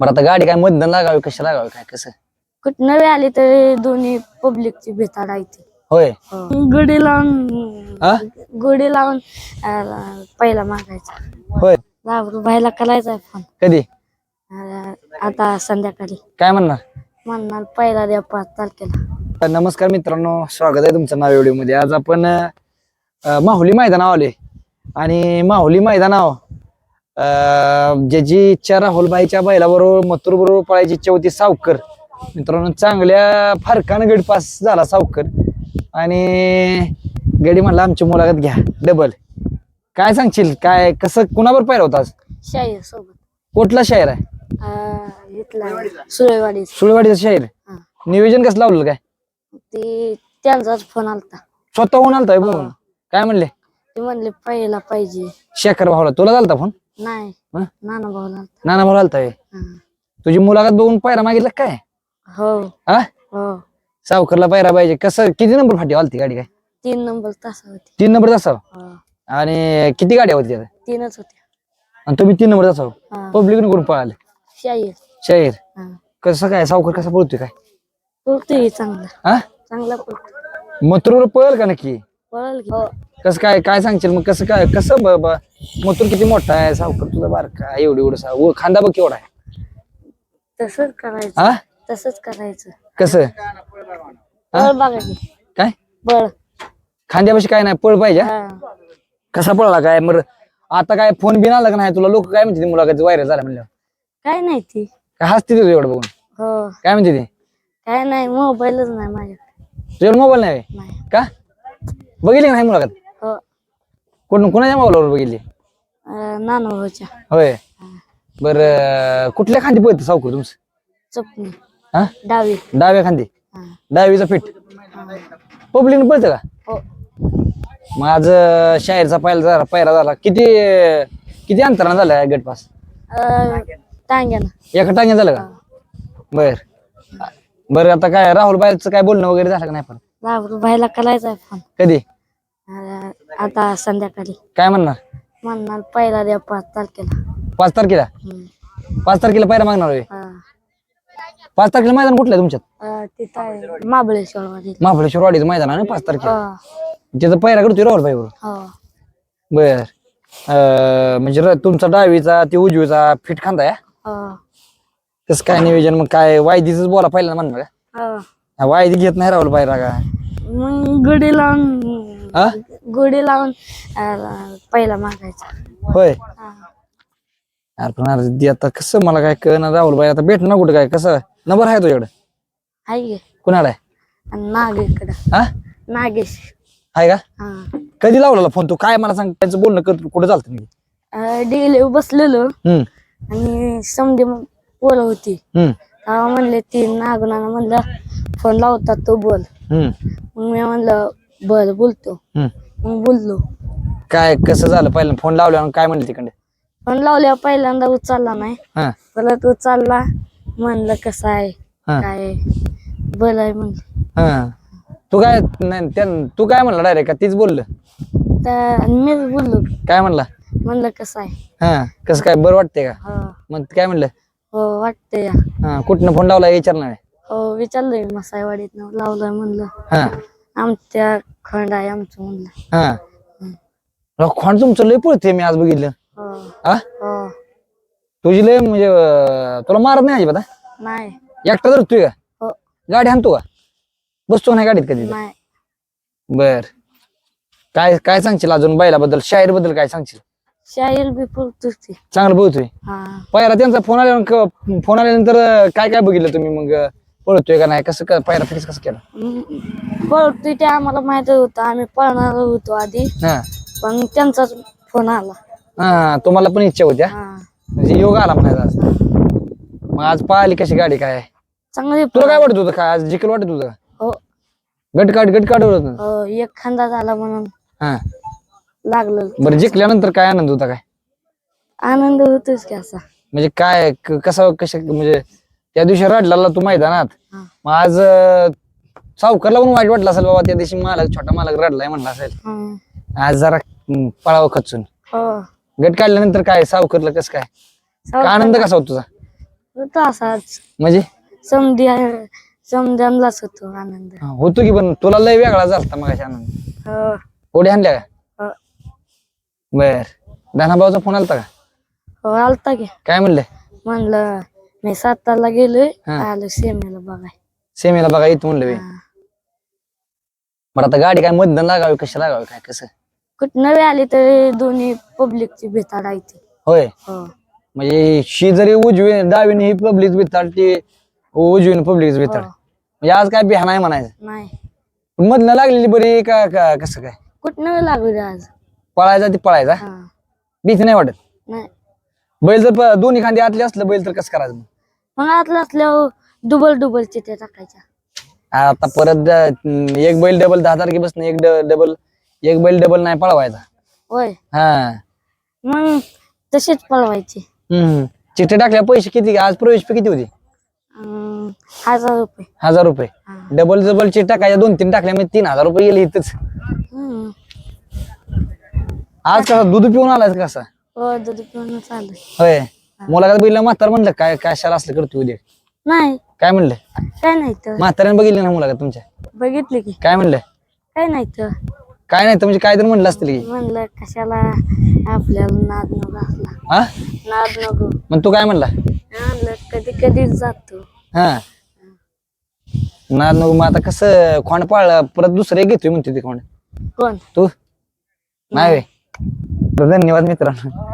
बरं आता गाडी काय मतदान लागावी कशी लागावी काय कसं? कुठं नवे आले तर दोन्ही पब्लिकची भेटाड आहे ती होय गुढी लावून हा लावून अं, पहिला मागायचा. होय. लाभरू भाईला करायचा फोन. कधी? अं, आता संध्याकाळी. काय म्हणणार? म्हणणार पहिला द्या पाच तारखेला. नमस्कार मित्रांनो स्वागत आहे तुमचं नाव व्हिडिओमध्ये आज आपण अं, माहुली मैदानावर आले आणि माहुली मैदानावर ज्याची इच्छा राहुलबाईच्या बैलाबरोबर मथुर बरोबर पळायची इच्छा होती सावकर. मित्रांनो चांगल्या फरकानं गडी पास झाला सावकर. आणि गडी म्हणला आमची मुलाखत घ्या. डबल काय सांगशील? काय कसं कुणावर पाहिलं होता शाहीर सोबत. कुठला शाहीर आहे? सुळेवाडी. सुळवाडीचा शाहीर. नियोजन कसं लावलेलं काय? ते त्यांचाच फोन आलता. स्वतःहून बघून काय म्हणले? ते म्हणले पहिला पाहिजे. शेखर भाऊला. तुला झालता फोन? नाही. हं? नाना भाऊला नाना भाऊ. तुझी मुलाखत बघून पायरा मागितला काय? हो. हा? हो. सावकरला पायरा पाहिजे. कसं किती नंबर फाटी आलती गाडी काय? तीन नंबर तास होते. तीन नंबर असावं हो. आणि किती गाड्या होती त्यात तीनच होते आणि तुम्ही तीन नंबर असावं हा. पब्लिक करून पळाले शाहीर. शाहीर. कसं काय सावकर कसा पळतोय काय? पळतोय चांगला. हा? चांगला पळतो मथुरवर पळल का नक्की? पळल की. हो. कसं काय काय सांगशील? मग कसं काय कसं ब- ब- मथुर किती मोठा आहे? सावकर तुझा बारका एवढं एवढं सा व खांदा बघ केवढा आहे. तसंच करायचं. हा? तसंच करायचं. कसं? बळ बघा की. काय? बळ. खांद्यापाशी काय नाही पळ पाहिजे हा? कसा पळला काय? मग आता काय फोन बिन आला का नाही? तुला लोक काय म्हणते मुलाखत व्हायरल झाला म्हणलं काय नाही ती. काय हसते तुझं एवढं बघून? हो. काय म्हणते ते? काय नाही मोबाईलच नाही माझ्याकडे. तुझ्यावर मोबाईल नाही होय? नाही. का? बघितली का नाही मुलाखत? कोण कोणाच्या मोबाईलवर बघितली होय. बर कुठल्या खांदी पळत सावकर तुमचं? चपणी हा? डावी. डाव्या खांदी? हा. डावीचा पीठ. पब्लिक पळतं का? हो. मग आज अं, शाहीरचा पायला झाला पायरा झाला. किती किती अंतरानं झाला गट पास? टांग्यानं. एका टांग्या झालं का? बर. बर आता काय राहुल बायचं काय बोलणं वगैरे झालं का नाही पण? लाभरू भाईला करायचा फोन. कधी? आता संध्याकाळी. काय म्हणणार? म्हणणार पहिला द्या पाच तारखेला. पाच तारखेला? हम्म. पाच तारखेला पायरा मागणार होय? हा. पाच तारखेला मैदान कुठलं आहे तुमच्यात? अं, तिथं आहे महाबळेश्वर मध्ये महाबळेश्वर वाडीचं मैदान आहे ना पाच तारखेला? त्याचं पायरा करतोय राहुल बाई बरोबर हो. बर. अं, म्हणजे र- तुमचा डावीचा ते उजवीचा फिट खांदा आहे? हो. कसं काय नियोजन मग काय वायदीच बोला पहिला म्हणणार का हो. वायदी घेत नाही राहुल बाई रागा. मग गुढी लावून हा गुढी लावून अं, पहिला मागायचा. होय. यार पण अरे आता कसं मला काय कळणार राहुल बाई आता भेट ना कुठं काय? कसं? नंबर आहे तुझ्याकडे? हाय गे कुणाला आहे? आणि नाग इकडं हा नागेश. आहे का? हा. कधी लावलेला फोन तू? काय मला सांग त्याचं बोलणं कर कुठं चालतं मी अं, डिगले बसलेलो. हम्म. आणि समधी मग पोरं होती. हम्म. तेव्हा म्हणले ती नागनानं म्हणलं फोन लावता तो बोल. हम्म. मग मी म्हणलं बर बोलतो. हम्म. मग बोललो. काय कसं झालं? पहिल्यांदा फोन लावल्यावर काय म्हणले तिकडे? फोन लावल्यावर पहिल्यांदा उचलला नाही. हा. परत उचलला म्हणलं कसं आहे? हा. काय? बरं आहे म्हणलं. हा. तू काय नाही तू काय म्हणला डायरेक्ट? का तीच बोललं? तर मीच बोललो. काय म्हणला? म्हणलं कसं आहे? हा. कसं काय बरं वाटतंय का? हो. मग काय म्हणलं? हो वाटतंय. या. हा कुठनं फोन लावला विचारणार आहे? हो विचारलंय मसाईवाडीत लावलंय म्हणलं. हा. आमच्या खंड आहे आमचं म्हणलं हा. राव, खोंड तुमचं लय पळते मी आज बघितलं. हो. हा? हो. तुझी लय म्हणजे अं, तुला मारत नाही अजिबात हा? नाही. एकटा धरतोय का? हो. गाडी आणतो का? बसतो नाही गाडीत कधी? नाही. बर. काय काय सांगशील अजून बैलाबद्दल? शाहीरबद्दल काय सांगशील? शाहीर बी पुरतोच ती चांगलं बोलतोय. हा. पहिला त्यांचा फोन आल्यानंतर फोन आल्यानंतर अं, काय काय बघितलं तुम्ही मग? अं, पळतोय का नाही? कसं पहिला फिक्स कसं केलं? हम्म, पळतोय ते आम्हाला माहीत होतं. आम्ही पळणार होतो आधी. हा. पण त्यांचाच फोन आला. हा तुम्हाला पण इच्छा होत्या? हा. म्हणजे योग आला म्हणायचा आज. मग आज पळाली कशी गाडी काय? चांगली तुला काय वाटत होतं काय आज जिकल वाटत होतं? हो. गट काढ गट काढ होत. हो, एक खांदा झाला म्हणून हा. लागलं. बरं जिंकल्यानंतर काय आनंद होता काय? आनंद होतोच की असा. म्हणजे काय क- कसं कसं म्हणजे त्या दिवशी रडला तू मैदानात. हा. मग आज अं, सावकारला पण वाईट वाटलं असेल बाबा त्या दिवशी मालक छोटा मालक रडलाय म्हणला असेल. हम्म. आज जरा हम्म, पळावं खचून. हो. गट काढल्यानंतर काय सावकारला कसं काय? का आनंद कसा होता तुझा? होतो असाच म्हणजे? समधी समजांलाच होतो आनंद. हा, होतो की पण तुला लय वेगळा झालता मग आनंद. हो. उड्या आणल्या का? हो. बर. धनाभाऊचा फोन आलता का? हो आलता की. काय म्हणलं? म्हणलं मी सातारला गेलोय हा. आलो सेमेला बघाय. सेमीला बघा येतो म्हणलं बे. हा. बरं आता गाडी काय मतदान लागावी कशी लागावी काय कसं? कुठनं बी आली तरी दोन्ही पब्लिकची भेटाड आहे ती. होय? हो. म्हणजे शी जरी उजवी डावीने ही पब्लिक बिताड ती उजवीने पब्लिक बिताड हो. म्हणजे आज काय बिहा नाही म्हणायचं. नाही. मधनं लागलेली बरी का का कसं काय? कुठनं बी लागू दे आज. पळायचा ती पळायचा? हा. भीती नाही वाटत? नाही. बैल जर प- दोन्ही खांदी आतले असलं बैल तर कसं करायचं मग? मग आतलं असल्यावर डबल डबल चिठ्ठ्या टाकायच्या. आता परत द- एक बैल डबल दहा तारखेपासून एक डबल एक बैल डबल नाही पळवायचा. होय. हा. मग तसेच पळवायचे. हम्म चिठ्ठे टाकल्या पैसे किती आज प्रवेश फी किती होती? अं, हजार रुपये. हजार रुपये. हा. डबल डबल चिठ्ठ्या टाकायच्या दोन तीन टाकल्या म्हणजे तीन हजार रुपये गेले इथंच. हम्म. आज कसा दूध पिऊन आलाय कसा? हो दूध पिऊन चालू होय. मुलाखत बघितलं म्हातार म्हणलं काय काय शाला असलं करतो उद्या? नाही. काय म्हणलं? काय नाही तर. म्हाताऱ्याने बघितलं ना मुलाखत तुमच्या? बघितलं की. काय म्हणलं? काय नाही तर. काय नाही तर म्हणजे काय तर म्हणलं असतील की. म्हणलं कशाला आपल्याला नाद नको असला हा? नाद नको. मग तू काय म्हणला? म्हणलं कधी कधी जातो. हा. ना नको मग आता कसं खोंड पाळ परत दुसरं घेतोय म्हणते ते खोंड. कोण? तू? नाही. तर धन्यवाद मित्रांनो